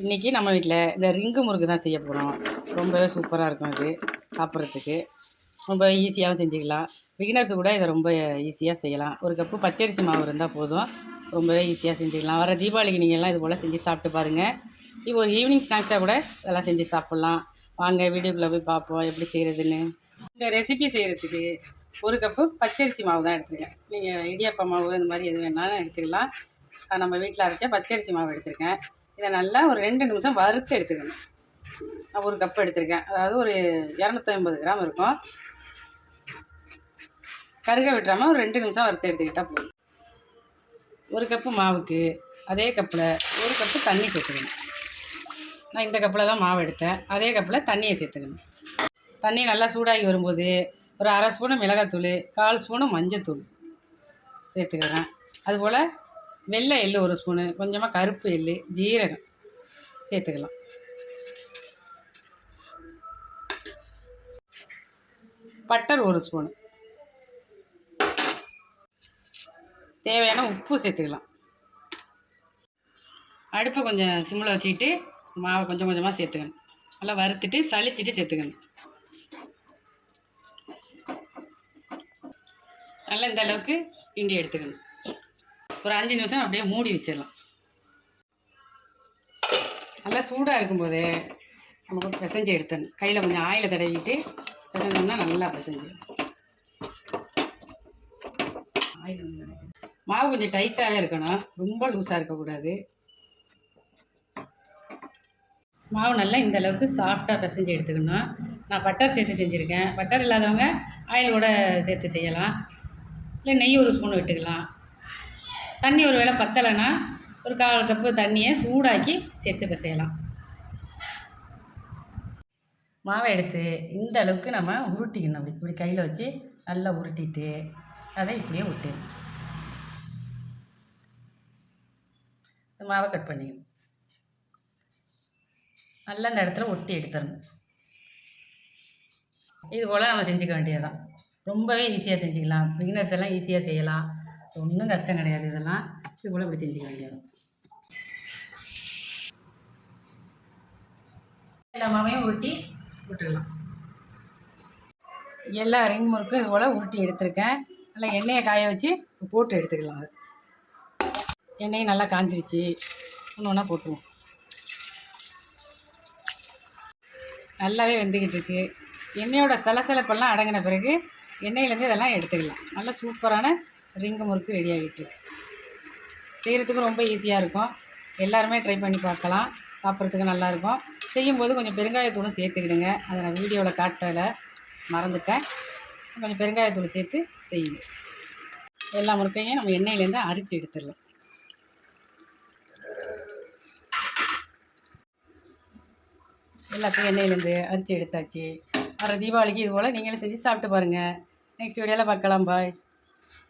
இன்றைக்கி நம்ம வீட்டில் இந்த ரிங்கு முறுக்கு தான் செய்ய போகிறோம் ரொம்பவே சூப்பராக இருக்கும் இது சாப்பிட்றதுக்கு. ரொம்ப ஈஸியாகவும் செஞ்சுக்கலாம். பிகினர்ஸ் கூட இதை ரொம்ப ஈஸியாக செய்யலாம். ஒரு கப்பு பச்சரிசி மாவு இருந்தால் போதும். ரொம்பவே ஈஸியாக செஞ்சுக்கலாம். வர தீபாவளிக்கு நீங்கள் எல்லாம் இது போல் செஞ்சு சாப்பிட்டு பாருங்கள் இப்போ ஒரு ஈவினிங் ஸ்நாக்ஸாக கூட இதெல்லாம் செஞ்சு சாப்பிட்லாம். வாங்க வீடியோக்குள்ளே போய் பார்ப்போம். எப்படி செய்கிறதுன்னு இந்த ரெசிபி செய்கிறதுக்கு ஒரு கப்பு பச்சரிசி மாவு தான் எடுத்துருக்கேன். நீங்கள் இடியாப்ப மாவு இந்த மாதிரி எது வேணாலும் எடுத்துக்கலாம். நம்ம வீட்டில் அரைச்ச பச்சரிசி மாவு எடுத்திருக்கேன். இதை நல்லா ஒரு ரெண்டு நிமிஷம் வறுத்து எடுத்துக்கணும். நான் ஒரு கப்பு எடுத்திருக்கேன். அதாவது ஒரு இரநூத்தி ஐம்பது கிராம் இருக்கும். கருக விட்டுறாமல் ஒரு ரெண்டு நிமிஷம் வறுத்து எடுத்துக்கிட்டால் போதும். ஒரு கப்பு மாவுக்கு அதே கப்பில் ஒரு கப்பு தண்ணி சேர்த்துக்கணும். நான் இந்த கப்பில் தான் மாவு எடுத்தேன். அதே கப்பில் தண்ணியை சேர்த்துக்கணும். தண்ணி நல்லா சூடாகி வரும்போது ஒரு அரை ஸ்பூனு மிளகாத்தூள் கால் ஸ்பூனு மஞ்சத்தூள் சேர்த்துக்கிறேன். அதுபோல் வெள்ளை எள்ளு ஒரு ஸ்பூனு கொஞ்சமாக கருப்பு எள்ளு ஜீரகம் சேர்த்துக்கலாம். பட்டர் ஒரு ஸ்பூனு. தேவையான உப்பு சேர்த்துக்கலாம். அடுப்பை கொஞ்சம் சிம்மில் வச்சுக்கிட்டு மாவை கொஞ்சம் கொஞ்சமாக சேர்த்துக்கணும். நல்லா வறுத்துட்டு சளிச்சிட்டு சேர்த்துக்கணும். நல்லா இந்த அளவுக்கு கிண்டி எடுத்துக்கணும். ஒரு அஞ்சு நிமிஷம் அப்படியே மூடி வச்சிடலாம். நல்லா சூடாக இருக்கும்போது நமக்கு பிசைஞ்சு எடுத்துடணும். கையில் கொஞ்சம் ஆயிலை தடவிட்டு பிசைஞ்சோம்னா நல்லா பிசைஞ்சு. ஆயில் மாவு கொஞ்சம் டைட்டாகவே இருக்கணும். ரொம்ப லூஸாக இருக்கக்கூடாது. மாவு நல்லா இந்த அளவுக்கு சாஃப்டாக பிசைஞ்சு எடுத்துக்கணும். நான் பட்டர் சேர்த்து செஞ்சுருக்கேன். பட்டர் இல்லாதவங்க ஆயில் கூட சேர்த்து செய்யலாம். இல்லை நெய் ஒரு ஸ்பூன் விட்டுக்கலாம். தண்ணி ஒரு வேளை பத்தலைன்னா ஒரு கால் கப்பு தண்ணியை சூடாக்கி சேர்த்து பிசையலாம். மாவை எடுத்து இந்த அளவுக்கு நம்ம உருட்டிக்கணும். அப்படி இப்படி கையில் வச்சு நல்லா உருட்டிட்டு அதை இப்படியே விட்டு. மாவை கட் பண்ணிக்கணும். நல்லா இந்த இடத்துல ஒட்டி எடுத்துடணும். இது போல் நம்ம செஞ்சுக்க வேண்டியதுதான். ரொம்பவே ஈஸியாக செஞ்சுக்கலாம். பிகினர்ஸ் எல்லாம் ஈஸியாக செய்யலாம். ஒன்றும் கஷ்டம் கிடையாது இதெல்லாம். இது போல் இப்படி செஞ்சுக்க வேண்டியது எல்லா மாவையும் உருட்டி விட்டுடலாம். எல்லா ரிங் முறுக்கும் இது போல் உருட்டி எடுத்திருக்கேன். நல்லா எண்ணெயை காய வச்சு போட்டு எடுத்துக்கலாம் அது. எண்ணெயும் நல்லா காஞ்சிருச்சு. ஒன்று ஒன்றா போட்டுருவோம். நல்லாவே வெந்துக்கிட்டு இருக்கு. எண்ணெயோட சலசலப்பெல்லாம் அடங்கின பிறகு எண்ணெயிலேருந்து இதெல்லாம் எடுத்துக்கலாம். நல்லா சூப்பரான ரிங்கு முறுக்கு ரெடி ஆகிட்டு. செய்கிறதுக்கும் செய்கிறதுக்கு ரொம்ப ஈஸியாக இருக்கும். எல்லாருமே ட்ரை பண்ணி பார்க்கலாம். சாப்பிட்றதுக்கு நல்லாயிருக்கும் செய்யும்போது கொஞ்சம் பெருங்காயத்தூளும் சேர்த்துக்கிடுங்க. அதை நான் வீடியோவில் காட்டலை. மறந்துட்டேன். கொஞ்சம் பெருங்காயத்தூள் சேர்த்து செய்யுங்க. எல்லா முறுக்கையும் நம்ம எண்ணெயிலேருந்து அரிச்சு எடுத்துடலாம். எல்லாத்தையும் எண்ணெயிலேருந்து அரிச்சு எடுத்தாச்சு. வர தீபாவளிக்கு இது போல் நீங்களும் செஞ்சு சாப்பிட்டு பாருங்கள் நெக்ஸ்ட் வீடியோவில் பார்க்கலாம். பாய்